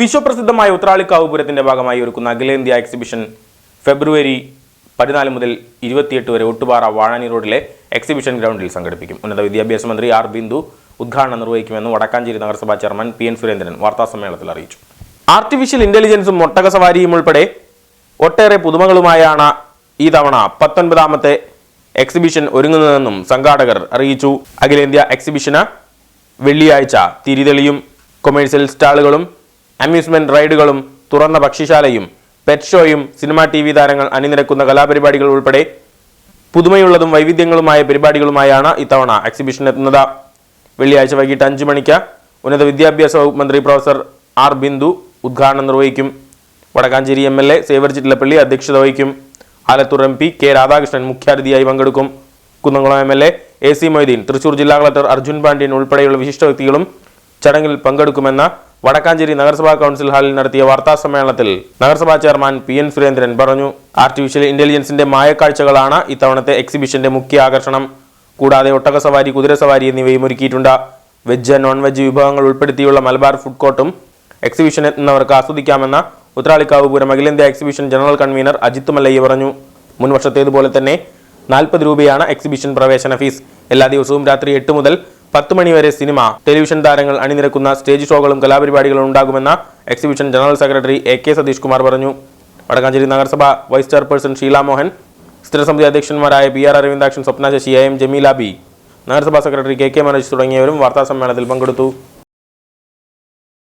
വിശ്വപ്രസിദ്ധമായ ഉത്രാളിക്കാവുപുരത്തിന്റെ ഭാഗമായി ഒരുക്കുന്ന അഖിലേന്ത്യാ എക്സിബിഷൻ ഫെബ്രുവരി പതിനാല് മുതൽ ഇരുപത്തിയെട്ട് വരെ ഒട്ടുപാറ വാഴാനി റോഡിലെ എക്സിബിഷൻ ഗ്രൗണ്ടിൽ സംഘടിപ്പിക്കും. ഉന്നത വിദ്യാഭ്യാസ മന്ത്രി ആർ ബിന്ദു ഉദ്ഘാടനം നിർവഹിക്കുമെന്ന് വടക്കാഞ്ചേരി നഗരസഭാ ചെയർമാൻ പി എൻ സുരേന്ദ്രൻ വാർത്താസമ്മേളനത്തിൽ അറിയിച്ചു. ആർട്ടിഫിഷ്യൽ ഇന്റലിജൻസും ഒട്ടക സവാരിയും ഉൾപ്പെടെ ഒട്ടേറെ പുതുമകളുമായാണ് ഈ തവണ പത്തൊൻപതാമത്തെ എക്സിബിഷൻ ഒരുങ്ങുന്നതെന്നും സംഘാടകർ അറിയിച്ചു. അഖിലേന്ത്യാ എക്സിബിഷന് വെള്ളിയാഴ്ച തിരിതെളിയും കൊമേഴ്സ്യൽ സ്റ്റാളുകളും അമ്യൂസ്മെന്റ് റൈഡുകളും തുറന്ന ഭക്ഷ്യശാലയും പെറ്റ് ഷോയും സിനിമാ ടി വി താരങ്ങൾ അണിനിരക്കുന്ന കലാപരിപാടികൾ ഉൾപ്പെടെ പുതുമയുള്ളതും വൈവിധ്യങ്ങളുമായ പരിപാടികളുമായാണ് ഇത്തവണ എക്സിബിഷൻ എത്തുന്നത്. വെള്ളിയാഴ്ച വൈകിട്ട് അഞ്ചു മണിക്ക് ഉന്നത വിദ്യാഭ്യാസ വകുപ്പ് മന്ത്രി പ്രൊഫസർ ആർ ബിന്ദു ഉദ്ഘാടനം നിർവഹിക്കും. Vadakkanchery M L A Xavier Chittilappilly അധ്യക്ഷത വഹിക്കും. Alathur M P K Radhakrishnan മുഖ്യാതിഥിയായി പങ്കെടുക്കും. Kunnamkulam M L A A C Moideen Thrissur ജില്ലാ കളക്ടർ അർജുൻ പാണ്ഡ്യൻ ഉൾപ്പെടെയുള്ള വിശിഷ്ട വ്യക്തികളും ചടങ്ങിൽ പങ്കെടുക്കുമെന്ന് വടക്കാഞ്ചേരി നഗരസഭാ കൗൺസിൽ ഹാളിൽ നടത്തിയ വാർത്താ സമ്മേളനത്തിൽ നഗരസഭാ ചെയർമാൻ പി എൻ സുരേന്ദ്രൻ പറഞ്ഞു ആർട്ടിഫിഷ്യൽ ഇന്റലിജൻസിന്റെ മായക്കാഴ്ചകളാണ് ഇത്തവണത്തെ എക്സിബിഷന്റെ മുഖ്യ ആകർഷണം. കൂടാതെ ഒട്ടക സവാരി കുതിര സവാരി എന്നിവയും ഒരുക്കിയിട്ടുണ്ട്. വെജ് നോൺ വെജ് വിഭവങ്ങൾ ഉൾപ്പെടുത്തിയുള്ള മലബാർ ഫുഡ് കോർട്ടും എക്സിബിഷൻ എത്തുന്നവർക്ക് ആസ്വദിക്കാമെന്ന ഉത്രാളിക്കാവ് പൂരം അഖിലേന്ത്യാ exhibition general convener Ajith Mallayya പറഞ്ഞു. മുൻ വർഷത്തേതുപോലെ തന്നെ നാൽപ്പത് രൂപയാണ് എക്സിബിഷൻ പ്രവേശന ഫീസ്. എല്ലാ ദിവസവും രാത്രി എട്ട് മുതൽ പത്ത് മണിവരെ സിനിമ ടെലിവിഷൻ താരങ്ങൾ അണിനിരക്കുന്ന സ്റ്റേജ് ഷോകളും കലാപരിപാടികളും ഉണ്ടാകുമെന്ന exhibition general secretary A K Satheesh Kumar പറഞ്ഞു. വടക്കാഞ്ചേരി നഗരസഭ വൈസ് ചെയർപേഴ്സൺ ഷീല മോഹൻ സ്ഥിരസമിതി അധ്യക്ഷന്മാരായ P R Aravindakshan Swapna Sasi A M Jameela B നഗരസഭാ സെക്രട്ടറി കെ കെ മനോജ് തുടങ്ങിയവരും വാർത്താസമ്മേളനത്തിൽ പങ്കെടുത്തു.